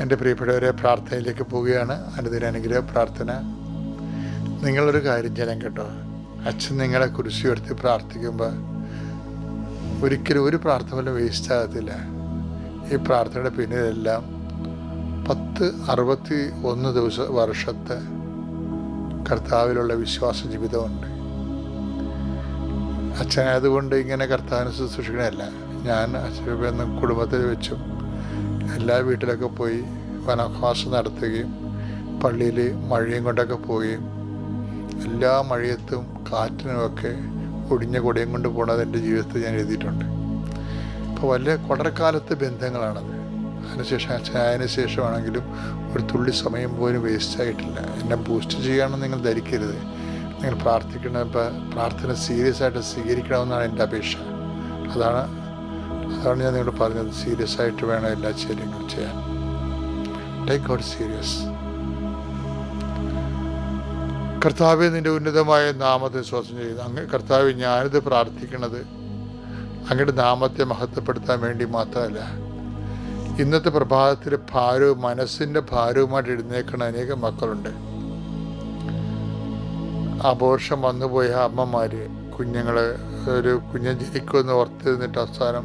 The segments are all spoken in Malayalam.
എന്റെ പ്രിയപ്പെട്ടവരെ പ്രാർത്ഥനയിലേക്ക് പോവുകയാണ്. അനുദിന അനുഗ്രഹ പ്രാർത്ഥന. നിങ്ങളൊരു കാര്യം ചെയ്യാൻ കേട്ടോ. അച്ഛൻ നിങ്ങളെ കുരിശി ഉയർത്തി പ്രാർത്ഥിക്കുമ്പോൾ ഒരിക്കലും ഒരു പ്രാർത്ഥന വേസ്റ്റ് ആകത്തില്ല. ഈ പ്രാർത്ഥനയുടെ പിന്നിലെല്ലാം പത്ത് അറുപത്തി ഒന്ന് ദിവസ വർഷത്തെ കർത്താവിലുള്ള വിശ്വാസ ജീവിതമുണ്ട്. അച്ഛനായതുകൊണ്ട് ഇങ്ങനെ കർത്താവിനെ ശുശ്രൂഷിക്കണമല്ല ഞാൻ അച്ഛൻ കുടുംബത്തിൽ വെച്ചും. എല്ലാ വീട്ടിലൊക്കെ പോയി വനവാസം നടത്തുകയും പള്ളിയിൽ മഴയും കൊണ്ടൊക്കെ പോവുകയും എല്ലാ മഴയത്തും കാറ്റിനുമൊക്കെ ഒടിഞ്ഞ കൊടിയും കൊണ്ട് പോണത് എന്റെ ജീവിതത്തിൽ ഞാൻ എഴുതിയിട്ടുണ്ട്. അപ്പോൾ വലിയ കൊടർക്കാലത്ത് ബന്ധങ്ങളാണത്. അതിനുശേഷം അതിന് ശേഷമാണെങ്കിലും ഒരു തുള്ളി സമയം പോലും വേസ്റ്റ് ആയിട്ടില്ല. എന്നെ ബൂസ്റ്റ് ചെയ്യണമെന്ന് നിങ്ങൾ ധരിക്കരുത്. നിങ്ങൾ പ്രാർത്ഥിക്കണം പ്രാർത്ഥന സീരിയസ് ആയിട്ട് സ്വീകരിക്കണമെന്നാണ് എന്റെ അപേക്ഷ. അതാണ് അതാണ് ഞാൻ നിങ്ങൾ പറഞ്ഞത്. സീരിയസ് ആയിട്ട് വേണം എല്ലാ കാര്യങ്ങളും ചെയ്യാൻ. ടേക്ക് ഔട്ട് സീരിയസ് കർത്താവ് നിന്റെ ഉന്നതമായ നാമത്തെ ശ്വാസം ചെയ്യുന്നു. അങ്ങ് കർത്താവ് ഞാനിത് പ്രാർത്ഥിക്കുന്നത് അങ്ങയുടെ നാമത്തെ മഹത്വപ്പെടുത്താൻ വേണ്ടി മാത്രമല്ല ഇന്നത്തെ പ്രഭാതത്തിൽ ഭാരവും മനസ്സിന്റെ ഭാരവുമായിട്ട് എഴുന്നേക്കുന്ന അനേകം മക്കളുണ്ട്. ആഘോഷം വന്നുപോയ അമ്മമാർ കുഞ്ഞുങ്ങൾ ഒരു കുഞ്ഞ് ജനിക്കുമെന്ന് ഓർത്തിരുന്നിട്ട് അവസാനം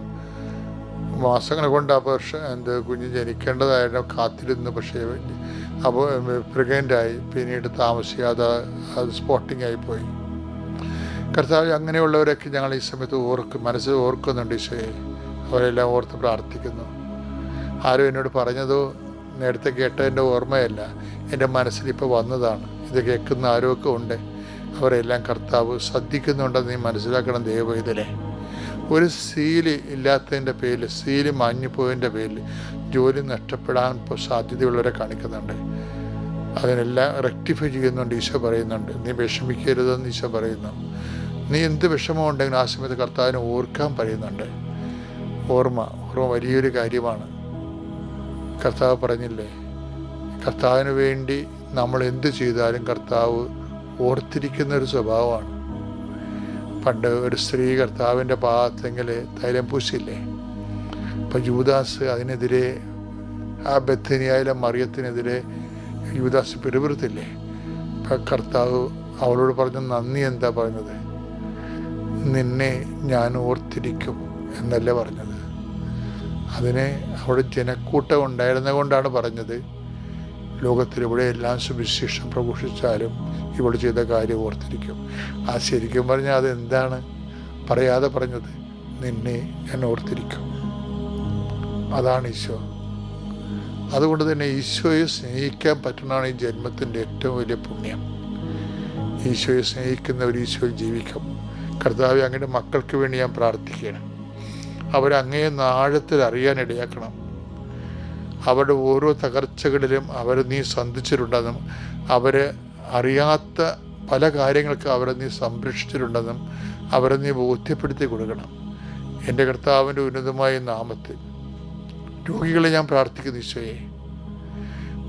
മാസങ്ങൾ കൊണ്ട് അപേക്ഷ എന്ത് കുഞ്ഞ് ജനിക്കേണ്ടതായിരുന്നു കാത്തിരുന്നു. പക്ഷേ അപ്പോൾ പ്രഗ്നന്റായി. പിന്നീട് താമസിയാതെ അത് സ്പോട്ടിംഗ് ആയിപ്പോയി കർത്താവ് അങ്ങനെയുള്ളവരൊക്കെ ഞങ്ങൾ ഈ സമയത്ത് ഓർക്കും മനസ്സിൽ ഓർക്കുന്നുണ്ട് ഈശോയെ അവരെല്ലാം ഓർത്ത് പ്രാർത്ഥിക്കുന്നു. ആരും എന്നോട് പറഞ്ഞതോ നേരത്തെ കേട്ടതിന്റെ ഓർമ്മയല്ല. എന്റെ മനസ്സിൽ ഇപ്പോൾ വന്നതാണ്. ഇത് കേൾക്കുന്ന ആരോഗ്യമുണ്ട് അവരെല്ലാം കർത്താവ് ശ്രദ്ധിക്കുന്നുണ്ടെന്ന് നീ മനസ്സിലാക്കണം ദൈവവേദനെ ഒരു സീൽ ഇല്ലാത്തതിന്റെ പേരിൽ സീൽ മാഞ്ഞുപോയതിന്റെ പേരിൽ ജോലി നഷ്ടപ്പെടാൻ സാധ്യതയുള്ളവരെ കാണിക്കുന്നുണ്ട്. അതിനെല്ലാം റെക്ടിഫൈ ചെയ്യുന്നുണ്ട് ഈശോ പറയുന്നുണ്ട്. നീ വിഷമിക്കരുതെന്ന് ഈശോ പറയുന്നു. നീ എന്ത് വിഷമം ഉണ്ടെങ്കിലും ആ സമയത്ത് കർത്താവിനെ ഓർക്കാൻ പറയുന്നുണ്ട്. ഓർമ്മ ഓർമ്മ വലിയൊരു കാര്യമാണ്. കർത്താവ് പറഞ്ഞില്ലേ കർത്താവിന് വേണ്ടി നമ്മൾ എന്ത് ചെയ്താലും കർത്താവ് ഓർത്തിരിക്കുന്ന ഒരു സ്വഭാവമാണ്. പണ്ട് ഒരു സ്ത്രീ കർത്താവിന്റെ ഭാഗത്തെങ്കിൽ തൈലം പൂശില്ലേ അപ്പം യൂദാസ് അതിനെതിരെ ആ ബത്തിനിയായാലും മറിയത്തിനെതിരെ യൂദാസ് പിറുപിറുത്തില്ലേ? അപ്പം കർത്താവ് അവളോട് പറഞ്ഞ നന്ദി എന്താ പറഞ്ഞത്? നിന്നെ ഞാൻ ഓർത്തിരിക്കും എന്നല്ലേ പറഞ്ഞത്? അതിനെ അവിടെ ജനക്കൂട്ടം ഉണ്ടായിരുന്ന കൊണ്ടാണ് പറഞ്ഞത്. ലോകത്തിലിവിടെ എല്ലാം സുവിശേഷം പ്രഘോഷിച്ചാലും ഇവിടെ ചെയ്ത കാര്യം ഓർത്തിരിക്കും. ആ ശരിക്കും പറഞ്ഞാൽ അതെന്താണ്? പറയാതെ പറഞ്ഞത് നിന്നെ ഞാൻ ഓർത്തിരിക്കും. അതാണ് ഈശോ. അതുകൊണ്ട് തന്നെ ഈശോയെ സ്നേഹിക്കാൻ പറ്റുന്നതാണ് ഈ ജന്മത്തിന്റെ ഏറ്റവും വലിയ പുണ്യം. ഈശോയെ സ്നേഹിക്കുന്നവർ ഈശോയിൽ ജീവിക്കും. കർത്താവ് അങ്ങയുടെ മക്കൾക്ക് വേണ്ടി ഞാൻ പ്രാർത്ഥിക്കുകയാണ്. അവരങ്ങയെ നാഴത്തിൽ അറിയാൻ ഇടയാക്കണം. അവരുടെ ഓരോ തകർച്ചകളിലും അവർ നീ സന്ധിച്ചിട്ടുണ്ടെന്നും അവരെ അറിയാത്ത പല കാര്യങ്ങൾക്ക് അവരെ നീ സംരക്ഷിച്ചിട്ടുണ്ടെന്നും അവരെ നീ ബോധ്യപ്പെടുത്തി കൊടുക്കണം. എന്റെ കർത്താവിന്റെ ഉന്നതമായ നാമത്തിൽ രോഗികളെ ഞാൻ പ്രാർത്ഥിക്കുന്നു ഈശോയെ.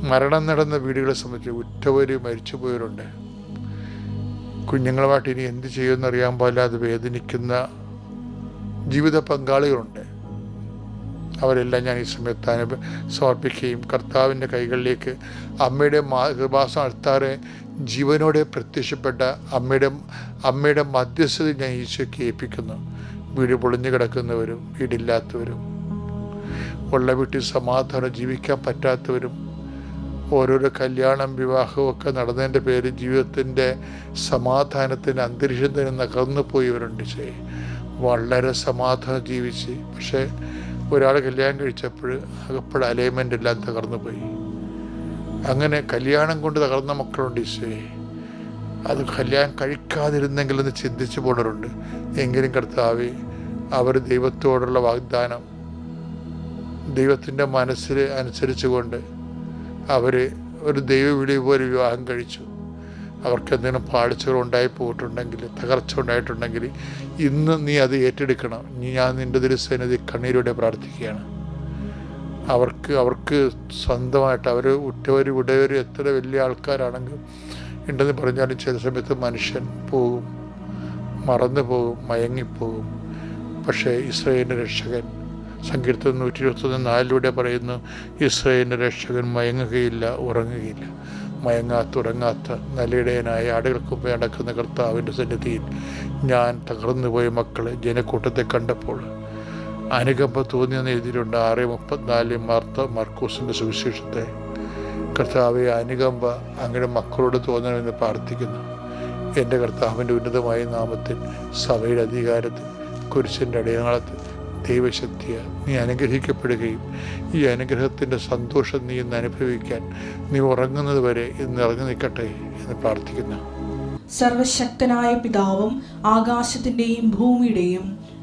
മരണം നടന്ന വീടുകളെ സംബന്ധിച്ച് ഉറ്റവർ മരിച്ചുപോയവരുണ്ട്. കുഞ്ഞുങ്ങളുമായിട്ട് ഇനി എന്ത് ചെയ്യുമെന്ന് അറിയാൻ പാടില്ലാതെ വേദനിക്കുന്ന ജീവിത പങ്കാളികളുണ്ട്. അവരെല്ലാം ഞാൻ ഈ സമയത്ത് അനുഭവ സമർപ്പിക്കുകയും കർത്താവിന്റെ കൈകളിലേക്ക് അമ്മയുടെ മാ കൃപാസം അൾത്താറെ ജീവനോടെ പ്രത്യക്ഷപ്പെട്ട അമ്മയുടെ അമ്മയുടെ മധ്യസ്ഥത ഞാൻ ഈശോയ്ക്ക് ഏൽപ്പിക്കുന്നു വീട് പൊളിഞ്ഞു കിടക്കുന്നവരും വീടില്ലാത്തവരും ഉള്ള വീട്ടിൽ സമാധാനം ജീവിക്കാൻ പറ്റാത്തവരും ഓരോരോ കല്യാണം വിവാഹവും ഒക്കെ നടന്നതിന്റെ പേര് ജീവിതത്തിന്റെ സമാധാനത്തിന് അന്തരീക്ഷം തന്നെ നകർന്നു പോയവരുണ്ട് ചെയ് വളരെ സമാധാനം ജീവിച്ച്. പക്ഷേ ഒരാൾ കല്യാണം കഴിച്ചപ്പോൾ അകപ്പോൾ അലൈൻമെന്റ് എല്ലാം തകർന്നു പോയി. അങ്ങനെ കല്യാണം കൊണ്ട് തകർന്ന മക്കളുണ്ട് ഈശോയെ അത് കല്യാണം കഴിക്കാതിരുന്നെങ്കിലെന്ന് ചിന്തിച്ചു പോണവരുണ്ട്. എങ്കിലും കർത്താവ് അവർ ദൈവത്തോടുള്ള വാഗ്ദാനം ദൈവത്തിന്റെ മനസ്സിൽ അനുസരിച്ചുകൊണ്ട് അവർ ഒരു ദൈവവിളി പോലെ വിവാഹം കഴിച്ചു. അവർക്ക് എന്തെങ്കിലും പാളിച്ചകൾ ഉണ്ടായി പോയിട്ടുണ്ടെങ്കിൽ തകർച്ച ഉണ്ടായിട്ടുണ്ടെങ്കിൽ ഇന്ന് നീ അത് ഏറ്റെടുക്കണം. ഞാൻ നിന്റെ തിരുസന്നിധി കണ്ണീരോടെ പ്രാർത്ഥിക്കുകയാണ്. അവർക്ക് അവർക്ക് സ്വന്തമായിട്ട് അവർ ഉറ്റവർ വിടവർ എത്ര വലിയ ആൾക്കാരാണെങ്കിലും ഉണ്ടെന്ന് പറഞ്ഞാലും ചില സമയത്ത് മനുഷ്യൻ പോകും മറന്നു പോകും മയങ്ങിപ്പോകും. പക്ഷേ ഇസ്രയേലിന്റെ രക്ഷകൻ സങ്കീർത്തനം നൂറ്റി ഇരുപത്തൊന്ന് നാലിലൂടെ പറയുന്നു ഇസ്രയേലിന്റെ രക്ഷകൻ മയങ്ങുകയില്ല ഉറങ്ങുകയില്ല. മയങ്ങാത്ത ഉറങ്ങാത്ത നല്ലിടയനായ ആടുകൾക്ക് മുമ്പേ നടക്കുന്ന കർത്താവിന്റെ സന്നിധിയിൽ ഞാൻ തകർന്നുപോയ മക്കളെ ജനക്കൂട്ടത്തെ കണ്ടപ്പോൾ അനുകമ്പ തോന്നിയെന്ന് എഴുതിയിട്ടുണ്ട് ആറ് മുപ്പത്തിനാല് മാർത്ത മർക്കൂസിന്റെ സുവിശേഷത്തെ. കർത്താവെ അനുകമ്പ അങ്ങയുടെ മക്കളോട് തോന്നണമെന്ന് പ്രാർത്ഥിക്കുന്നു. എന്റെ കർത്താവിന്റെ ഉന്നതമായ നാമത്തിൽ സഭയുടെ അധികാരത്തിൽ കുരിശിന്റെ അടയാളത്തിൽ ദൈവശക്തിയ നീ അനുഗ്രഹിക്കപ്പെടുകയും ഈ അനുഗ്രഹത്തിന്റെ സന്തോഷം നീ ഇന്ന് അനുഭവിക്കാൻ നീ ഉറങ്ങുന്നത് വരെ ഇന്ന് ഇറങ്ങി നിൽക്കട്ടെ എന്ന് പ്രാർത്ഥിക്കുന്നു. സർവശക്തനായ പിതാവും ആകാശത്തിന്റെയും ഭൂമിയുടെയും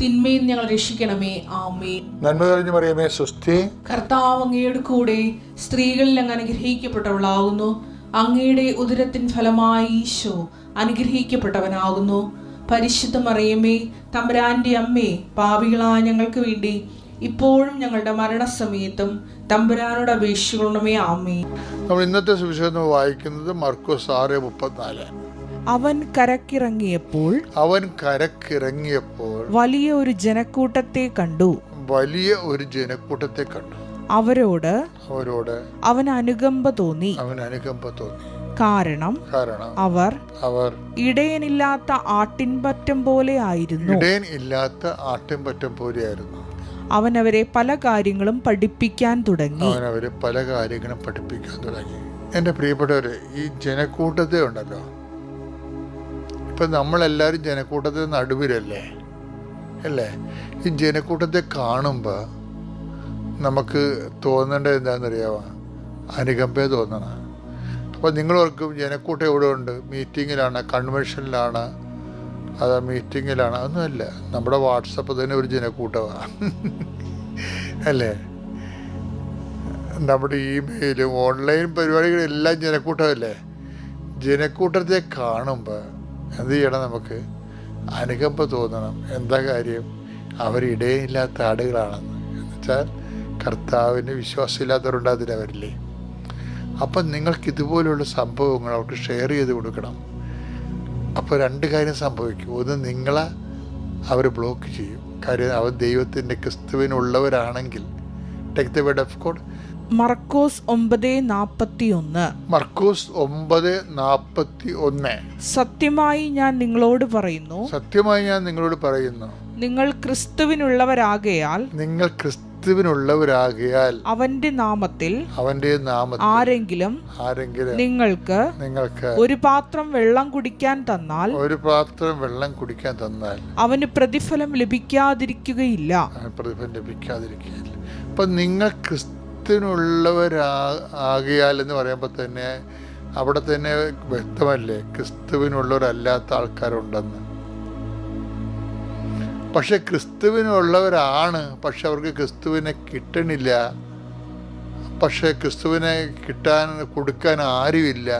തിന്മയിൽ ഞങ്ങൾ രക്ഷിക്കണമേ. ആമേ നന്മ കഴിഞ്ഞു പറയുമേ സുസ്ഥി കർത്താവ് അങ്ങയുടെ കൂടെ സ്ത്രീകളിൽ അങ്ങ് അനുഗ്രഹിക്കപ്പെട്ടവളാകുന്നു. അങ്ങയുടെ ഉദരത്തിൻ ഫലമായി ഈശോ അനുഗ്രഹിക്കപ്പെട്ടവനാകുന്നു. പരിശുദ്ധ അറിയമേ തമ്പുരാന്റെ അമ്മേ പാപികളായ ഞങ്ങൾക്ക് വേണ്ടി ഇപ്പോഴും ഞങ്ങളുടെ മരണസമയത്തും തമ്പുരാനോട് അപേക്ഷിക്കണമേ. ആമേ നമ്മൾ ഇന്നത്തെ സുവിശേഷം വായിക്കുന്നത് മർക്കോസ് ആറ് മുപ്പത്തിനാല്. അവൻ കരക്കിറങ്ങിയപ്പോൾ അവൻ കരക്കിറങ്ങിയപ്പോൾ വലിയ ഒരു ജനക്കൂട്ടത്തെ കണ്ടു. വലിയ ഒരു ജനക്കൂട്ടത്തെ കണ്ടു. അവരോട് അവരോട് അവൻ അനുകമ്പ തോന്നി. അവൻ അനുകമ്പ തോന്നി. കാരണം കാരണം അവർ അവർ ഇടയനില്ലാത്ത ആട്ടിൻപറ്റം പോലെ ആയിരുന്നു. ഇടയൻ ഇല്ലാത്ത ആട്ടിൻപറ്റം പോലെയായിരുന്നു അവൻ അവരെ പല കാര്യങ്ങളും പഠിപ്പിക്കാൻ തുടങ്ങി. അവൻ അവരെ പല കാര്യങ്ങളും പഠിപ്പിക്കാൻ തുടങ്ങി. എന്റെ പ്രിയപ്പെട്ടവരെ ഈ ജനക്കൂട്ടത്തെ ഉണ്ടല്ലോ ഇപ്പം നമ്മളെല്ലാവരും ജനക്കൂട്ടത്തിൽ നടുവിലല്ലേ? അല്ലേ? ഈ ജനക്കൂട്ടത്തെ കാണുമ്പോൾ നമുക്ക് തോന്നേണ്ടത് എന്താണെന്നറിയാമോ അനുകമ്പയെ തോന്നണം. അപ്പോൾ നിങ്ങൾ ഓർക്കും ജനക്കൂട്ടം എവിടെ ഉണ്ട്? മീറ്റിങ്ങിലാണ് കൺവെൻഷനിലാണ് അത് മീറ്റിങ്ങിലാണ്? അതൊന്നുമല്ല നമ്മുടെ വാട്സപ്പ് തന്നെ ഒരു ജനക്കൂട്ടമാണ് അല്ലേ? നമ്മുടെ ഇമെയിലും ഓൺലൈൻ പരിപാടികളും എല്ലാം ജനക്കൂട്ടമല്ലേ? ജനക്കൂട്ടത്തെ കാണുമ്പോൾ എന്ത് ചെയ്യണം നമുക്ക്? അനുകമ്പ തോന്നണം. എന്താ കാര്യം? അവരിടയില്ലാത്ത ആടുകളാണെന്ന്. എന്നുവെച്ചാൽ കർത്താവിന് വിശ്വാസമില്ലാത്തവരുണ്ട് അതിലവരില്ലേ അപ്പം നിങ്ങൾക്ക് ഇതുപോലുള്ള സംഭവങ്ങൾ അവർക്ക് ഷെയർ ചെയ്ത് കൊടുക്കണം. അപ്പോൾ രണ്ട് കാര്യം സംഭവിക്കും. ഒന്ന് നിങ്ങളെ അവർ ബ്ലോക്ക് ചെയ്യും. കാര്യം അവർ ദൈവത്തിന്റെ ക്രിസ്തുവിനുള്ളവരാണെങ്കിൽ take the word of God മർക്കോസ് ഒമ്പത് നാപ്പത്തി ഒന്ന് മർക്കോസ് ഒമ്പത് നാപ്പത്തി ഒന്ന് സത്യമായി ഞാൻ നിങ്ങളോട് പറയുന്നു. സത്യമായി ഞാൻ നിങ്ങളോട് പറയുന്നു. നിങ്ങൾ ക്രിസ്തുവിനുള്ളവരാകയാൽ നിങ്ങൾ ക്രിസ്തുവിനുള്ളവരാകയാൽ അവന്റെ നാമത്തിൽ അവന്റെ നാമത്തിൽ ആരെങ്കിലും ആരെങ്കിലും നിങ്ങൾക്ക് നിങ്ങൾക്ക് ഒരു പാത്രം വെള്ളം കുടിക്കാൻ തന്നാൽ ഒരു പാത്രം വെള്ളം കുടിക്കാൻ തന്നാൽ അവന് പ്രതിഫലം ലഭിക്കാതിരിക്കുകയില്ല. പ്രതിഫലം ലഭിക്കാതിരിക്കുകയില്ല. അപ്പൊ നിങ്ങൾ ക്രിസ്തുവിനുള്ളവരാ ആകിയാൽ എന്ന് പറയുമ്പോൾ തന്നെ അവിടെ തന്നെ വ്യക്തമല്ലേ ക്രിസ്തുവിനുള്ളവരല്ലാത്ത ആൾക്കാരുണ്ടെന്ന്. പക്ഷെ ക്രിസ്തുവിനുള്ളവരാണ് പക്ഷെ അവർക്ക് ക്രിസ്തുവിനെ കിട്ടണില്ല. പക്ഷെ ക്രിസ്തുവിനെ കിട്ടാൻ കൊടുക്കാൻ ആരുമില്ല.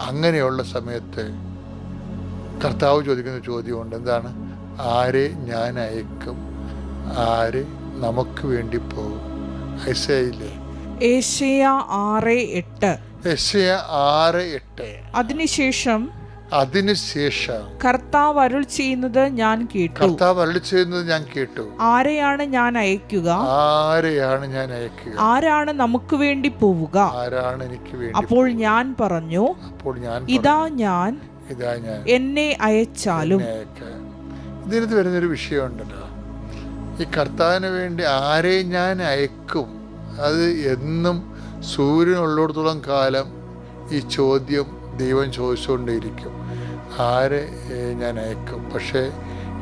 അങ്ങനെയുള്ള സമയത്ത് കർത്താവ് ചോദിക്കുന്ന ചോദ്യമുണ്ട് എന്താണ്? ആരെ ഞാൻ അയക്കും? ആര് നമുക്ക് വേണ്ടി പോകും ഐസയില്ലേ ഏഷ്യ ആറ് എട്ട്. ഏഷ്യ ആറ് എട്ട്. അതിനുശേഷം അതിനുശേഷം കർത്താവ് അരുൾ ചെയ്യുന്നത് ഞാൻ കേട്ടു. കർത്താവ് അരുൾ ചെയ്യുന്നത് ഞാൻ കേട്ടു. ആരെയാണ് ഞാൻ അയക്കുക? ആരെയാണ് ഞാൻ അയക്കുക? ആരാണ് നമുക്ക് വേണ്ടി പോവുക? ആരാണ് എനിക്ക് വേണ്ടി അപ്പോൾ ഞാൻ പറഞ്ഞു അപ്പോൾ ഞാൻ ഇതാ ഞാൻ ഇതാ ഞാൻ എന്നെ അയച്ചാലും. ഇതിനകത്ത് വരുന്നൊരു വിഷയമുണ്ടല്ലോ. ഈ കർത്താവിന് വേണ്ടി ആരെയും ഞാൻ അയക്കും? അത് എന്നും സൂര്യനുള്ളിടത്തോളം കാലം ഈ ചോദ്യം ദൈവം ചോദിച്ചുകൊണ്ടേയിരിക്കും. ആരെ ഞാൻ അയക്കും? പക്ഷേ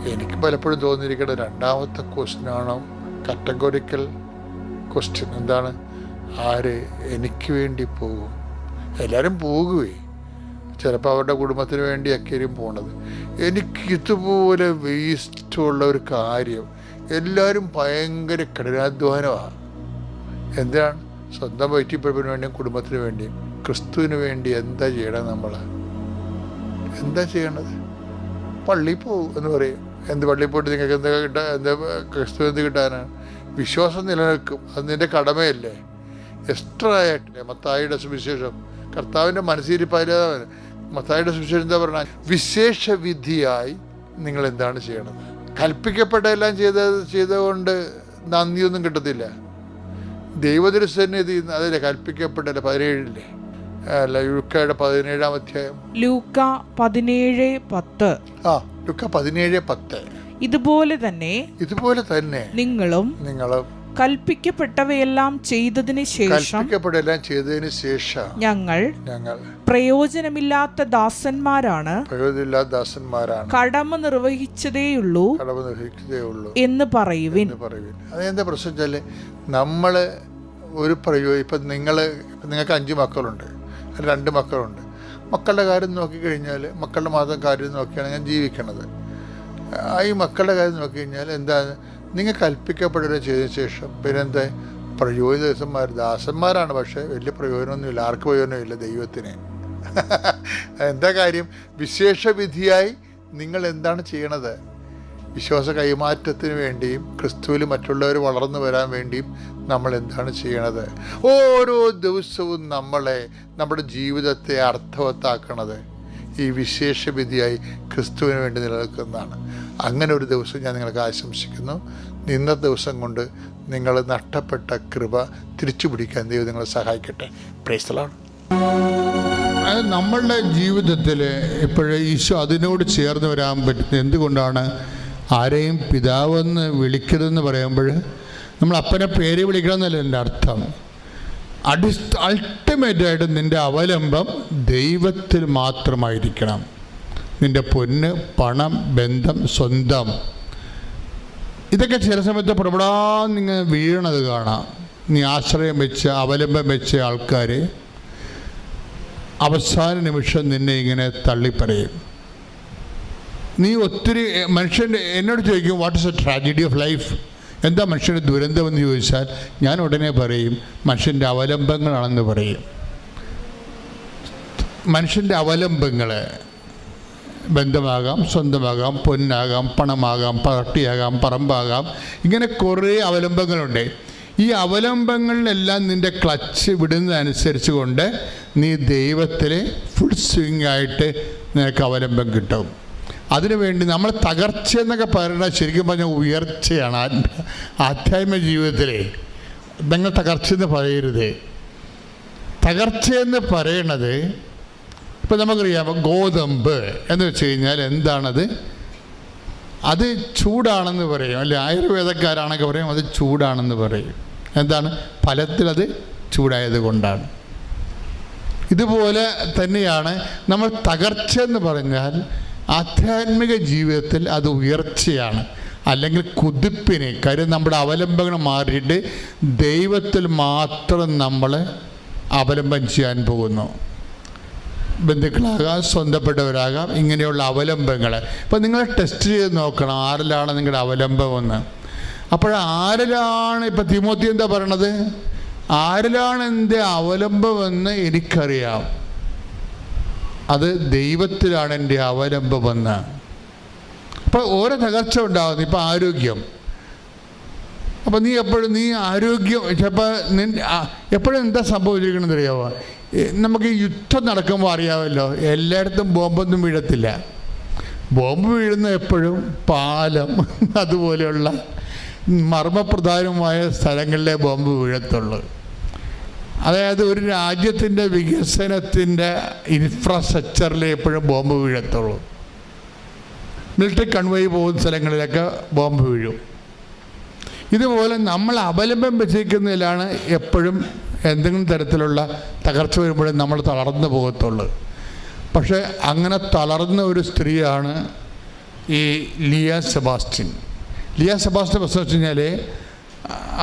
എനിക്ക് പലപ്പോഴും തോന്നിയിരിക്കുന്നത് രണ്ടാമത്തെ ക്വസ്റ്റ്യനാണ് കറ്റഗോറിക്കൽ ക്വസ്റ്റ്യൻ എന്താണ്? ആര് എനിക്ക് വേണ്ടി പോകും? എല്ലാവരും പോകുകയെ ചിലപ്പോൾ അവരുടെ കുടുംബത്തിന് വേണ്ടിയൊക്കെയും പോണത്. എനിക്ക് ഇതുപോലെ വേസ്റ്റുള്ള ഒരു കാര്യം എല്ലാവരും ഭയങ്കര കഠിനാധ്വാനമാണ് എന്താണ് സ്വന്തം വയറ്റിപ്പഴപ്പിന് വേണ്ടിയും കുടുംബത്തിന് വേണ്ടിയും ക്രിസ്തുവിന് വേണ്ടി എന്താ ചെയ്യണം നമ്മൾ എന്താ ചെയ്യേണ്ടത് പള്ളിയിൽ പോകും എന്ന് പറയും. എന്ത് പള്ളിയിൽ പോയിട്ട് നിങ്ങൾക്ക് എന്താ കിട്ടാൻ എന്താ ക്രിസ്തു എന്ത് കിട്ടാനാണ് വിശ്വാസം നിലനിൽക്കും. അത് നിന്റെ കടമയല്ലേ? എക്സ്ട്രാ ആയിട്ടില്ലേ? മത്തായിയുടെ സുവിശേഷം. കർത്താവിന്റെ മനസ്സിരിപ്പായാലും മത്തായിയുടെ സുവിശേഷം എന്താ പറഞ്ഞാൽ വിശേഷ വിധിയായി നിങ്ങൾ എന്താണ് ചെയ്യണത്? കൽപ്പിക്കപ്പെട്ട എല്ലാം ചെയ്ത ചെയ്തുകൊണ്ട് നന്ദിയൊന്നും കിട്ടത്തില്ല. ദൈവദൃസന്നിധി അതിലെ കൽപ്പിക്കപ്പെട്ട പതിനേഴില്ലേ? അല്ല ലൂക്കയുടെ പതിനേഴാം അധ്യായം. ലൂക്ക പതിനേഴ് പത്ത്. ആ ലൂക്ക പതിനേഴ് പത്ത്. ഇതുപോലെ തന്നെ ഇതുപോലെ തന്നെ നിങ്ങളും നിങ്ങൾ കൽപ്പിക്കപ്പെട്ടവയെല്ലാം ചെയ്തതിന് ശേഷം കൽപ്പിക്കപ്പെട്ടെല്ലാം ചെയ്തതിന് ശേഷം ഞങ്ങൾ ഞങ്ങൾ പ്രയോജനമില്ലാത്ത ദാസന്മാരാണ്. പ്രയോജനമില്ലാത്ത ദാസന്മാരാണ്. കടമ നിർവഹിച്ചതേയുള്ളൂ കടമ നിർവഹിച്ചതേയുള്ളൂ എന്ന് പറയുവിൻ. പറയുവിൻ. അതെന്താ പ്രശ്നം വെച്ചാൽ നമ്മൾ ഒരു പ്രയോ ഇപ്പം നിങ്ങൾ നിങ്ങൾക്ക് അഞ്ച് മക്കളുണ്ട് രണ്ട് മക്കളുണ്ട്. മക്കളുടെ കാര്യം നോക്കിക്കഴിഞ്ഞാൽ മക്കളുടെ മാത്രം കാര്യം നോക്കിയാണ് ഞാൻ ജീവിക്കണത്. ആ ഈ മക്കളുടെ കാര്യം നോക്കി കഴിഞ്ഞാൽ എന്താ നിങ്ങൾ കൽപ്പിക്കപ്പെടുക ചെയ്തതിന് ശേഷം പിന്നെന്താ? പ്രയോജനന്മാർ ദാസന്മാരാണ്. പക്ഷേ വലിയ പ്രയോജനമൊന്നുമില്ല. ആർക്ക് പ്രയോജനമില്ല? ദൈവത്തിന്. എന്താ കാര്യം? വിശേഷവിധിയായി നിങ്ങൾ എന്താണ് ചെയ്യണത്? വിശ്വാസ കൈമാറ്റത്തിന് വേണ്ടിയും ക്രിസ്തുവിൽ മറ്റുള്ളവർ വളർന്നു വരാൻ വേണ്ടിയും നമ്മൾ എന്താണ് ചെയ്യണത്? ഓരോ ദിവസവും നമ്മളെ നമ്മുടെ ജീവിതത്തെ അർത്ഥവത്താക്കണത് ഈ വിശേഷവിധിയായി ക്രിസ്തുവിന് വേണ്ടി നിലനിൽക്കുന്നതാണ്. അങ്ങനെ ഒരു ദിവസം ഞാൻ നിങ്ങൾക്ക് ആശംസിക്കുന്നു. നിന്ന ദിവസം കൊണ്ട് നിങ്ങൾ നഷ്ടപ്പെട്ട കൃപ തിരിച്ചു പിടിക്കാൻ ദൈവം നിങ്ങളെ സഹായിക്കട്ടെ. പ്രേസ്തലാണ് അത് നമ്മളുടെ ജീവിതത്തിൽ ഇപ്പോഴേ ഈശോ അതിനോട് ചേർന്ന് വരാൻ പറ്റുന്നത് എന്തുകൊണ്ടാണ്? ആരെയും പിതാവെന്ന് വിളിക്കരുതെന്ന് പറയുമ്പോൾ നമ്മൾ അപ്പനെ പേര് വിളിക്കണമെന്നല്ല എന്റെ അർത്ഥം. അടിസ്ഥ അൾട്ടിമേറ്റായിട്ട് നിന്റെ അവലംബം ദൈവത്തിൽ മാത്രമായിരിക്കണം. നിന്റെ പൊന്ന് പണം ബന്ധം സ്വന്തം. ഇതൊക്കെ ചില സമയത്ത് നിങ്ങൾ വീഴണത് കാണാം. നീ ആശ്രയം വെച്ച് അവലംബം വെച്ച ആൾക്കാർ അവസാന നിമിഷം നിന്നെ ഇങ്ങനെ തള്ളിപ്പറയും. നീ ഒത്തിരി മനുഷ്യന്റെ എന്നോട് ചോദിക്കും what is a tragedy of life എന്താ മനുഷ്യന്റെ ദുരന്തമെന്ന് ചോദിച്ചാൽ ഞാൻ ഉടനെ പറയും മനുഷ്യന്റെ അവലംബങ്ങളാണെന്ന് പറയും. മനുഷ്യന്റെ അവലംബങ്ങൾ ബന്ധമാകാം സ്വന്തമാകാം പൊന്നാകാം പണമാകാം പട്ടിയാകാം പറമ്പാകാം. ഇങ്ങനെ കുറേ അവലംബങ്ങളുണ്ട്. ഈ അവലംബങ്ങളിലെല്ലാം നിന്റെ ക്ലച്ച് വിടുന്നതനുസരിച്ച് കൊണ്ട് നീ ദൈവത്തിൽ ഫുൾ സ്വിങ് ആയിട്ട് നിനക്ക് അവലംബം കിട്ടും. അതിനുവേണ്ടി നമ്മൾ തകർച്ച എന്നൊക്കെ പറയുന്നത് ശരിക്കും പറഞ്ഞാൽ ഉയർച്ചയാണ് ആധ്യാത്മ ജീവിതത്തിലെ. നിങ്ങൾ തകർച്ച എന്ന് പറയരുത്. തകർച്ച എന്ന് പറയണത് ഇപ്പം നമുക്കറിയാം ഗോതമ്പ് എന്ന് വെച്ച് കഴിഞ്ഞാൽ എന്താണത്? അത് ചൂടാണെന്ന് പറയും. അല്ലെ ആയുർവേദക്കാരാണൊക്കെ പറയും അത് ചൂടാണെന്ന് പറയും. എന്താണ്? ഫലത്തിൽ അത് ചൂടായത് കൊണ്ടാണ്. ഇതുപോലെ തന്നെയാണ് നമ്മൾ തകർച്ച എന്ന് പറഞ്ഞാൽ ആധ്യാത്മിക ജീവിതത്തിൽ അത് ഉയർച്ചയാണ്. അല്ലെങ്കിൽ കുതിപ്പിന് കാര്യം നമ്മുടെ അവലംബങ്ങൾ മാറിയിട്ട് ദൈവത്തിൽ മാത്രം നമ്മൾ അവലംബം ചെയ്യാൻ പോകുന്നു. ബന്ധുക്കളാകാം സ്വന്തപ്പെട്ടവരാകാം ഇങ്ങനെയുള്ള അവലംബങ്ങൾ അപ്പം നിങ്ങൾ ടെസ്റ്റ് ചെയ്ത് നോക്കണം ആരിലാണ് നിങ്ങളുടെ അവലംബമെന്ന്. അപ്പോൾ ആരിലാണ് ഇപ്പം തിമോത്തി എന്താ പറയണത്? ആരിലാണ് എന്റെ അവലംബമെന്ന് എനിക്കറിയാം. അത് ദൈവത്തിലാണ് എന്റെ അവലംബമെന്ന്. അപ്പോൾ ഓരോ തകർച്ച ഉണ്ടാകുന്നു ഇപ്പം ആരോഗ്യം. അപ്പം നീ എപ്പോഴും നീ ആരോഗ്യം ചിലപ്പോൾ നിൻ എപ്പോഴും എന്താ സംഭവിച്ചിരിക്കണമെന്ന് അറിയാമോ നമുക്ക് യുദ്ധം നടക്കുമ്പോൾ അറിയാമല്ലോ എല്ലായിടത്തും ബോംബൊന്നും വീഴത്തില്ല. ബോംബ് വീഴുന്ന എപ്പോഴും പാലം അതുപോലെയുള്ള മർമ്മപ്രധാനമായ സ്ഥലങ്ങളിലെ ബോംബ് വീഴത്തുള്ളൂ. അതായത് ഒരു രാജ്യത്തിന്റെ വികസനത്തിന്റെ ഇൻഫ്രാസ്ട്രക്ചറിൽ എപ്പോഴും ബോംബ് വീഴത്തുള്ളൂ. മിലിറ്ററി കൺവോയ് പോകുന്ന സ്ഥലങ്ങളിലൊക്കെ ബോംബ് വീഴും. ഇതുപോലെ നമ്മൾ അവലംബം വെച്ചിരിക്കുന്നതിലാണ് എപ്പോഴും എന്തെങ്കിലും തരത്തിലുള്ള തകർച്ച വരുമ്പോഴേ നമ്മൾ തളർന്നു പോകത്തുള്ളൂ. പക്ഷെ അങ്ങനെ തളർന്ന ഒരു സ്ത്രീയാണ് ഈ ലിയ സെബാസ്റ്റ്യൻ. ലിയ സെബാസ്റ്റ്യൻ പ്രശ്നം വെച്ച് കഴിഞ്ഞാൽ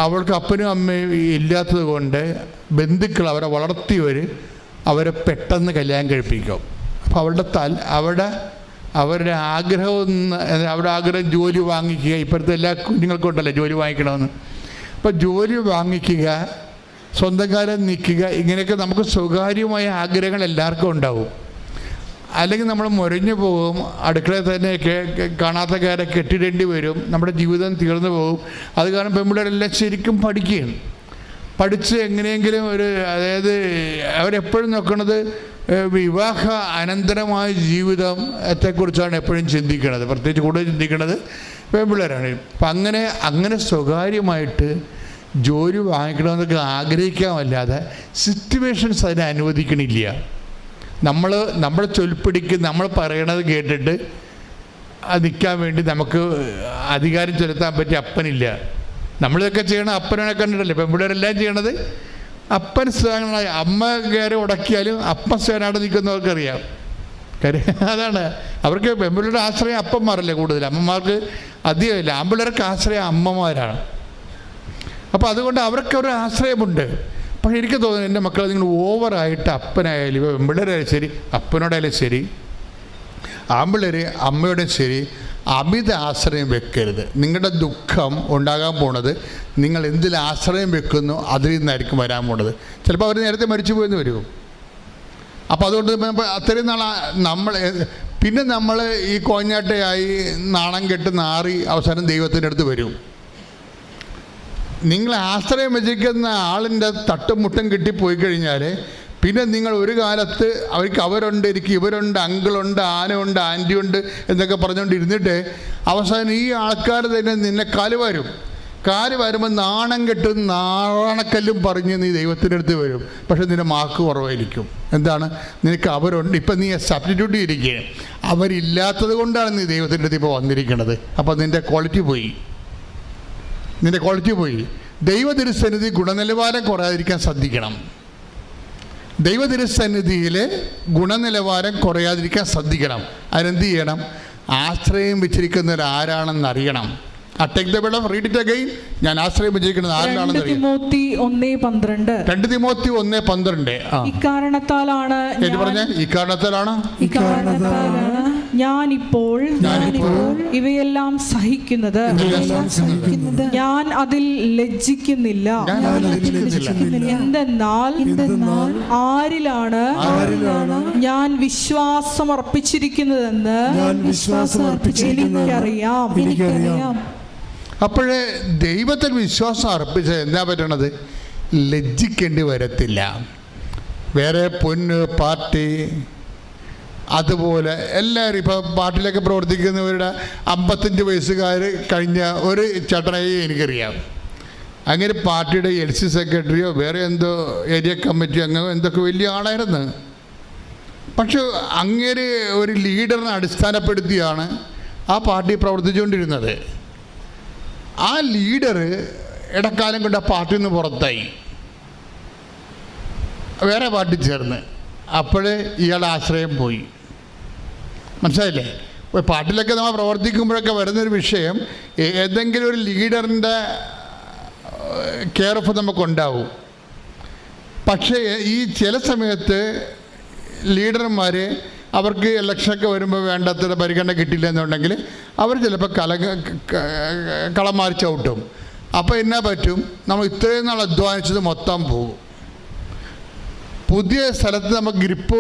അവൾക്ക് അപ്പനും അമ്മയും ഇല്ലാത്തത് കൊണ്ട് ബന്ധുക്കൾ അവരെ വളർത്തിയവർ അവരെ പെട്ടെന്ന് കല്യാണം കഴിപ്പിക്കും. അപ്പോൾ അവളുടെ തൽ അവിടെ അവരുടെ ആഗ്രഹം അവരുടെ ആഗ്രഹം ജോലി വാങ്ങിക്കുക. ഇപ്പോഴത്തെ എല്ലാ കുഞ്ഞുങ്ങൾക്കും ഉണ്ടല്ലോ ജോലി വാങ്ങിക്കണമെന്ന്. അപ്പോൾ ജോലി വാങ്ങിക്കുക സ്വന്തം കാലം നിൽക്കുക ഇങ്ങനെയൊക്കെ നമുക്ക് സ്വകാര്യമായ ആഗ്രഹങ്ങൾ എല്ലാവർക്കും ഉണ്ടാവും. അല്ലെങ്കിൽ നമ്മൾ മുരഞ്ഞു പോകും അടുക്കളയിൽ തന്നെ കാണാത്ത കാരെ കെട്ടിടേണ്ടി വരും നമ്മുടെ ജീവിതം തീർന്നു പോകും. അത് കാരണം പെൺപിള്ളേരെല്ലാം ശരിക്കും പഠിക്കുകയാണ്. പഠിച്ച് എങ്ങനെയെങ്കിലും ഒരു അതായത് അവരെപ്പോഴും നോക്കുന്നത് വിവാഹ അനന്തരമായ ജീവിതത്തെക്കുറിച്ചാണ് എപ്പോഴും ചിന്തിക്കുന്നത് പ്രത്യേകിച്ച് കൂടുതൽ ചിന്തിക്കുന്നത് പെൺപിള്ളേരാണ്. അപ്പം അങ്ങനെ അങ്ങനെ സ്വകാര്യമായിട്ട് ജോലി വാങ്ങിക്കണമെന്നൊക്കെ ആഗ്രഹിക്കാമല്ലാതെ സിറ്റുവേഷൻസ് അതിനെ അനുവദിക്കണില്ല. നമ്മൾ നമ്മളെ ചൊൽപ്പിടിക്ക് നമ്മൾ പറയണത് കേട്ടിട്ട് അത് നിൽക്കാൻ വേണ്ടി നമുക്ക് അധികാരം ചെലുത്താൻ പറ്റിയ അപ്പനില്ല. നമ്മളിതൊക്കെ ചെയ്യണം അപ്പനെ കണ്ടിട്ടല്ലേ? ഇപ്പം ഇവിടെ എല്ലാം ചെയ്യണത് അപ്പൻ സ്ഥാനങ്ങളായി അമ്മ കയറി ഉടക്കിയാലും അപ്പൻ സ്ഥാനായിട്ട് നിൽക്കുന്നവർക്കറിയാം കാര്യം അതാണ്. അവർക്ക് പെമ്പിള്ളിയുടെ ആശ്രയം അപ്പന്മാരല്ലേ കൂടുതൽ. അമ്മമാർക്ക് അധികമില്ല. ആമ്പിള്ളേർക്ക് ആശ്രയം അമ്മമാരാണ്. അപ്പോൾ അതുകൊണ്ട് അവർക്ക് ഒരു ആശ്രയമുണ്ട്. പക്ഷേ എനിക്ക് തോന്നുന്നു എന്റെ മക്കൾ നിങ്ങൾ ഓവറായിട്ട് അപ്പനായാലും ഇപ്പോൾ പെൺപിള്ളേരായാലും ശരി അപ്പനോടായാലും ശരി ആമ്പിള്ളേർ അമ്മയോടും ശരി അമിത ആശ്രയം വെക്കരുത്. നിങ്ങളുടെ ദുഃഖം ഉണ്ടാകാൻ പോണത് നിങ്ങൾ എന്തിൽ ആശ്രയം വെക്കുന്നു അതിൽ നിന്നായിരിക്കും വരാൻ പോണത്. ചിലപ്പോൾ അവർ നേരത്തെ മരിച്ചു പോയെന്ന് വരും. അപ്പോൾ അതുകൊണ്ട് അത്രയും നാൾ നമ്മൾ പിന്നെ നമ്മൾ ഈ കോഞ്ഞാട്ടയായി നാണം കെട്ട് നാറി അവസാനം ദൈവത്തിന്റെ അടുത്ത് വരും. നിങ്ങൾ ആശ്രയം വെച്ചിരിക്കുന്ന ആളിന്റെ തട്ടും മുട്ടും കിട്ടിപ്പോയി കഴിഞ്ഞാൽ പിന്നെ നിങ്ങൾ ഒരു കാലത്ത് അവർക്ക് അവരുണ്ട് എനിക്ക് ഇവരുണ്ട് അങ്കിളുണ്ട് ആനയുണ്ട് ആന്റിയുണ്ട് എന്നൊക്കെ പറഞ്ഞുകൊണ്ട് ഇരുന്നിട്ട് അവസാനം ഈ ആൾക്കാർ തന്നെ നിന്നെ കാൽ വരും. കാൽ വരുമ്പോൾ നാണം കെട്ടും നാണക്കല്ലും പറഞ്ഞ് നീ ദൈവത്തിന്റെ അടുത്ത് വരും. പക്ഷെ നിന്റെ മാർക്ക് കുറവായിരിക്കും. എന്താണ്? നിനക്ക് അവരുണ്ട്. ഇപ്പം നീ സബ്സ്റ്റിറ്റ്യൂട്ട് ചെയ്തിരിക്കുകയാണ്. അവരില്ലാത്തത് കൊണ്ടാണ് നീ ദൈവത്തിന്റെ അടുത്ത് ഇപ്പോൾ വന്നിരിക്കുന്നത്. അപ്പോൾ നിന്റെ ക്വാളിറ്റി പോയി. നിന്റെ ക്വാളിറ്റി പോയി. ദൈവതിരുസന്നിധി ഗുണനിലവാരം കുറയാതിരിക്കാൻ ശ്രദ്ധിക്കണം. ദൈവതിരുസന്നിധിയിൽ ഗുണനിലവാരം കുറയാതിരിക്കാൻ ശ്രദ്ധിക്കണം. അതിനെന്ത് ചെയ്യണം? ആശ്രയം വെച്ചിരിക്കുന്ന ആരാണെന്ന് അറിയണം. ഞാൻ ആശ്രയം വെച്ചിരിക്കുന്നത് ആരിലാണെന്ന് ഇക്കാരണത്താലാണ്? ഇക്കാരണത്താലാണ് ഞാനിപ്പോൾ ഇവയെല്ലാം സഹിക്കുന്നത്. ഞാൻ അതിൽ ലജ്ജിക്കുന്നില്ല. എന്തെന്നാൽ ആരിലാണ് ഞാൻ വിശ്വാസം അർപ്പിച്ചിരിക്കുന്നതെന്ന് എനിക്കറിയാം. എനിക്കറിയാം. അപ്പോഴേ ദൈവത്തിൽ വിശ്വാസം അർപ്പിച്ച എന്താ പറ്റണത്? ലജ്ജിക്കേണ്ടി വരത്തില്ല. വേറെ പൊന്ന് പാർട്ടി അതുപോലെ എല്ലാവരും ഇപ്പോൾ പാർട്ടിയിലൊക്കെ പ്രവർത്തിക്കുന്നവരുടെ അമ്പത്തഞ്ച് വയസ്സുകാർ കഴിഞ്ഞ ഒരു ചേട്ടനായി എനിക്കറിയാം. അങ്ങനെ പാർട്ടിയുടെ എൽ സി സെക്രട്ടറിയോ വേറെ എന്തോ ഏരിയ കമ്മിറ്റി അംഗമോ എന്തൊക്കെ വലിയ ആളായിരുന്നു. പക്ഷെ അങ്ങനെ ഒരു ലീഡറിനെ അടിസ്ഥാനപ്പെടുത്തിയാണ് ആ പാർട്ടി പ്രവർത്തിച്ചുകൊണ്ടിരുന്നത്. ആ ലീഡർ ഇടക്കാലം കൊണ്ട് ആ പാർട്ടിയിൽ നിന്ന് പുറത്തായി. വേറെ പാർട്ടി ചേർന്ന്. അപ്പോഴേ ഇയാളെ ആശ്രയം പോയി. മനസ്സിലായില്ലേ? പാട്ടിലൊക്കെ നമ്മൾ പ്രവർത്തിക്കുമ്പോഴൊക്കെ വരുന്നൊരു വിഷയം ഏതെങ്കിലും ഒരു ലീഡറിന്റെ കെയർ ഓഫ് നമുക്കുണ്ടാവും. പക്ഷേ ഈ ചില സമയത്ത് ലീഡർമാർ അവർക്ക് ഇലക്ഷനൊക്കെ വരുമ്പോൾ വേണ്ടത്ര പരിഗണന കിട്ടില്ല എന്നുണ്ടെങ്കിൽ അവർ ചിലപ്പോൾ കല കളം മാറി ചവിട്ടും. അപ്പോൾ എന്നാ പറ്റും? നമ്മൾ ഇത്രയും നാൾ അധ്വാനിച്ചത് മൊത്തം പോകും പുതിയ സ്ഥലത്ത് നമുക്ക് ഗ്രിപ്പ്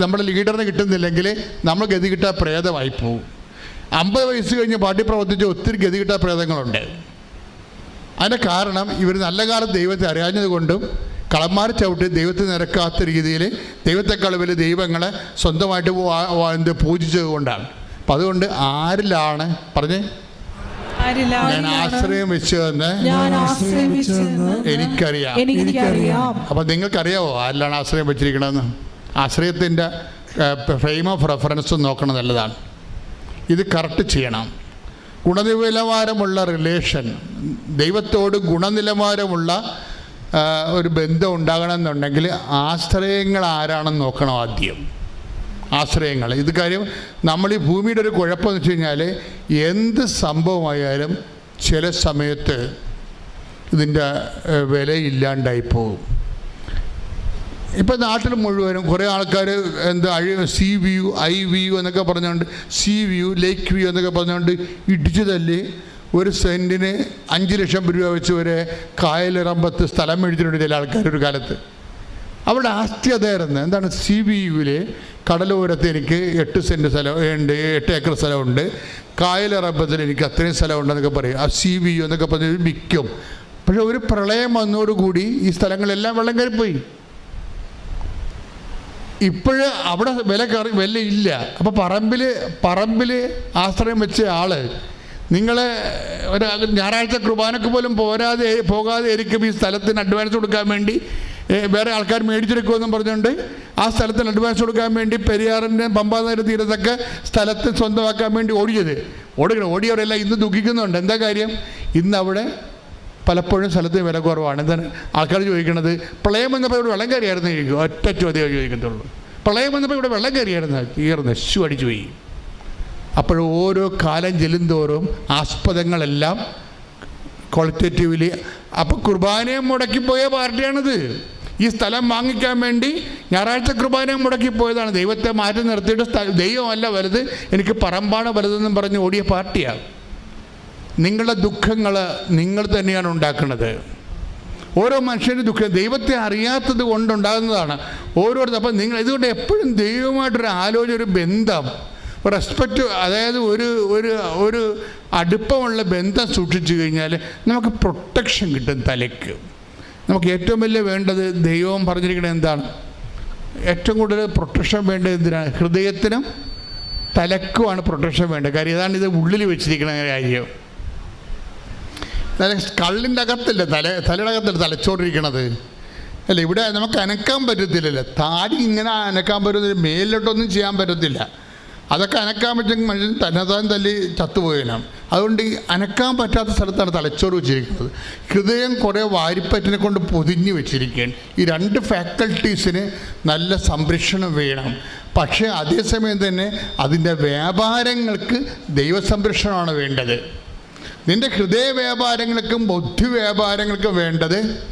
നമ്മുടെ ലീഡറിന് കിട്ടുന്നില്ലെങ്കിൽ നമ്മൾ ഗതി കിട്ടാൻ പ്രേതമായി പോകും അമ്പത് വയസ്സ് കഴിഞ്ഞ് പാർട്ടി പ്രവർത്തിച്ച ഒത്തിരി ഗതി കിട്ടാൻ പ്രേതങ്ങളുണ്ട്. അതിന്റെ കാരണം ഇവർ നല്ല കാലം ദൈവത്തെ അറിയാഞ്ഞത് കൊണ്ടും കളന്മാർ ചവിട്ടി ദൈവത്തെ നിരക്കാത്ത രീതിയിൽ ദൈവത്തെക്കാൾ വലിയ ദൈവങ്ങളെ സ്വന്തമായിട്ട് പൂജിച്ചത് കൊണ്ടാണ്. അപ്പം അതുകൊണ്ട് ആരിലാണ് പറഞ്ഞേ? ഞാൻ ആശ്രയം വെച്ച് ഞാൻ ആശ്രയം വെച്ചതെന്ന് എനിക്കറിയാം. എനിക്കറിയാം. അപ്പം നിങ്ങൾക്കറിയാവോ ആരിലാണ് ആശ്രയം വെച്ചിരിക്കണമെന്ന് ആശ്രയത്തിന്റെ ഫ്രെയിം ഓഫ് റെഫറൻസ് നോക്കണം നല്ലതാണ്. ഇത് കറക്റ്റ് ചെയ്യണം. ഗുണനിലവാരമുള്ള റിലേഷൻ ദൈവത്തോട് ഗുണനിലവാരമുള്ള ഒരു ബന്ധം ഉണ്ടാകണമെന്നുണ്ടെങ്കിൽ ആശ്രയങ്ങൾ ആരാണെന്ന് നോക്കണം ആദ്യം. ആശ്രയങ്ങൾ ഇത് കാര്യം നമ്മൾ ഈ ഭൂമിയുടെ ഒരു കുഴപ്പമെന്ന് വെച്ച് കഴിഞ്ഞാൽ എന്ത് സംഭവമായാലും ചില സമയത്ത് ഇതിന്റെ വിലയില്ലാണ്ടായി പോകും. ഇപ്പം നാട്ടിൽ മുഴുവനും കുറേ ആൾക്കാർ എന്താ അഴി സി വ്യൂ ഐ വ്യൂ എന്നൊക്കെ പറഞ്ഞുകൊണ്ട് സി വ്യൂ ലേക്ക് വ്യൂ എന്നൊക്കെ പറഞ്ഞുകൊണ്ട് ഇടിച്ചു തല്ലി ഒരു സെന്റിന് അഞ്ച് ലക്ഷം രൂപ വെച്ച് ഒരു കായലിറമ്പത്ത് സ്ഥലം മേടിച്ചിട്ടുണ്ട് ചില ആൾക്കാർ ഒരു കാലത്ത്. അവിടെ ആസ്ത്യതായിരുന്നു എന്താണ് സി ബി യുവിൽ കടലോരത്ത് എനിക്ക് എട്ട് സെന്റ് സ്ഥലം ഉണ്ട് എട്ട് ഏക്കർ സ്ഥലമുണ്ട്. കായലറബത്തിൽ എനിക്ക് അത്രയും സ്ഥലമുണ്ടെന്നൊക്കെ പറയും. ആ സി ബി യു എന്നൊക്കെ പറഞ്ഞ് വിൽക്കും. പക്ഷെ ഒരു പ്രളയം വന്നതോടുകൂടി ഈ സ്ഥലങ്ങളെല്ലാം വെള്ളം കയറിപ്പോയി. ഇപ്പോഴ് അവിടെ വില കറി വില ഇല്ല. അപ്പോൾ പറമ്പിൽ പറമ്പിൽ ആശ്രയം വെച്ച ആൾ നിങ്ങളെ ഒരു ഞായറാഴ്ച കുർബാനക്ക് പോലും പോരാതെ പോകാതെ ഇരിക്കും ഈ സ്ഥലത്തിന് അഡ്വാൻസ് കൊടുക്കാൻ വേണ്ടി വേറെ ആൾക്കാർ മേടിച്ചെടുക്കുമെന്നും പറഞ്ഞുകൊണ്ട് ആ സ്ഥലത്തിന് അഡ്വാൻസ് കൊടുക്കാൻ വേണ്ടി പെരിയാറിന്റെ പമ്പാനേര തീരത്തൊക്കെ സ്ഥലത്ത് സ്വന്തമാക്കാൻ വേണ്ടി ഓടിയത്. ഓടിക്കണം? ഓടിയവരെല്ലാം ഇന്ന് ദുഃഖിക്കുന്നുണ്ട്. എന്താ കാര്യം? ഇന്ന് അവിടെ പലപ്പോഴും സ്ഥലത്ത് വില കുറവാണ്. എന്താണ്? ആൾക്കാർ ചോദിക്കുന്നത് പ്രളയം വന്നപ്പോൾ ഇവിടെ വെള്ളം കയറിയായിരുന്നു? ചോദിക്കും. ഒറ്റ ചോദ്യമേ ചോദിക്കത്തുള്ളൂ. പ്രളയം വന്നപ്പോൾ ഇവിടെ വെള്ളം കയറിയായിരുന്നു? തീർന്ന് ശു അടിച്ചു പോയി. അപ്പോൾ ഓരോ കാലം ചെല്ലുന്തോറും ആസ്പദങ്ങളെല്ലാം ക്വാളിറ്റേറ്റീവ്ലി അപ്പോൾ കുർബാനയെ മുടക്കിപ്പോയ പാർട്ടിയാണിത്. ഈ സ്ഥലം വാങ്ങിക്കാൻ വേണ്ടി ഞായറാഴ്ച കുർബാനയെ മുടക്കിപ്പോയതാണ് ദൈവത്തെ മാറ്റി നിർത്തിയിട്ട് ദൈവമല്ല വലുത് എനിക്ക് പറമ്പാണ് വലുതെന്നും പറഞ്ഞ് ഓടിയ പാർട്ടിയാണ് നിങ്ങളുടെ ദുഃഖങ്ങൾ നിങ്ങൾ തന്നെയാണ് ഉണ്ടാക്കുന്നത്. ഓരോ മനുഷ്യന്റെ ദുഃഖം ദൈവത്തെ അറിയാത്തത് കൊണ്ടുണ്ടാകുന്നതാണ് ഓരോരുത്തർ. അപ്പം നിങ്ങൾ ഇതുകൊണ്ട് എപ്പോഴും ദൈവമായിട്ടൊരു ആലോചന ഒരു ബന്ധം റെസ്പെക്റ്റ് അതായത് ഒരു ഒരു ഒരു അടുപ്പമുള്ള ബന്ധം സൂക്ഷിച്ചു കഴിഞ്ഞാൽ നമുക്ക് പ്രൊട്ടക്ഷൻ കിട്ടും തലയ്ക്ക്. നമുക്ക് ഏറ്റവും വലിയ വേണ്ടത് ദൈവം പറഞ്ഞിരിക്കുന്നത് എന്താണ്? ഏറ്റവും കൂടുതൽ പ്രൊട്ടക്ഷൻ വേണ്ടത് എന്തിനാണ് ഹൃദയത്തിനും തലക്കുമാണ് പ്രൊട്ടക്ഷൻ വേണ്ടത്. കാര്യം ഇതാണ് ഇത് ഉള്ളിൽ വെച്ചിരിക്കുന്ന കാര്യം. തല കള്ളിന്റെ അകത്തല്ല? തല തലയുടെ അകത്തല്ല തലച്ചോറിരിക്കണത് അല്ല? ഇവിടെ നമുക്ക് അനക്കാൻ പറ്റത്തില്ലല്ലോ. താടി ഇങ്ങനെ അനക്കാൻ പറ്റുന്നില്ല. മേലിലോട്ടൊന്നും ചെയ്യാൻ പറ്റത്തില്ല. അതൊക്കെ അനക്കാൻ പറ്റുമെങ്കിൽ മനുഷ്യൻ തന്നതാൻ തല്ലി ചത്തുപോയനാണ് അതുകൊണ്ട് ഈ അനക്കാൻ പറ്റാത്ത സ്ഥലത്താണ് തലച്ചോറ് വെച്ചിരിക്കുന്നത്. ഹൃദയം കുറേ വാരിപ്പറ്റിനെ കൊണ്ട് പൊതിഞ്ഞു വെച്ചിരിക്കുകയാണ്. ഈ രണ്ട് ഫാക്കൽറ്റീസിന് നല്ല സംരക്ഷണം വേണം. പക്ഷേ അതേസമയം തന്നെ അതിന്റെ വ്യാപാരങ്ങൾക്ക് ദൈവസംരക്ഷണമാണ് വേണ്ടത്. നിന്റെ ഹൃദയ വ്യാപാരങ്ങൾക്കും ബുദ്ധി വ്യാപാരങ്ങൾക്കും വേണ്ടത്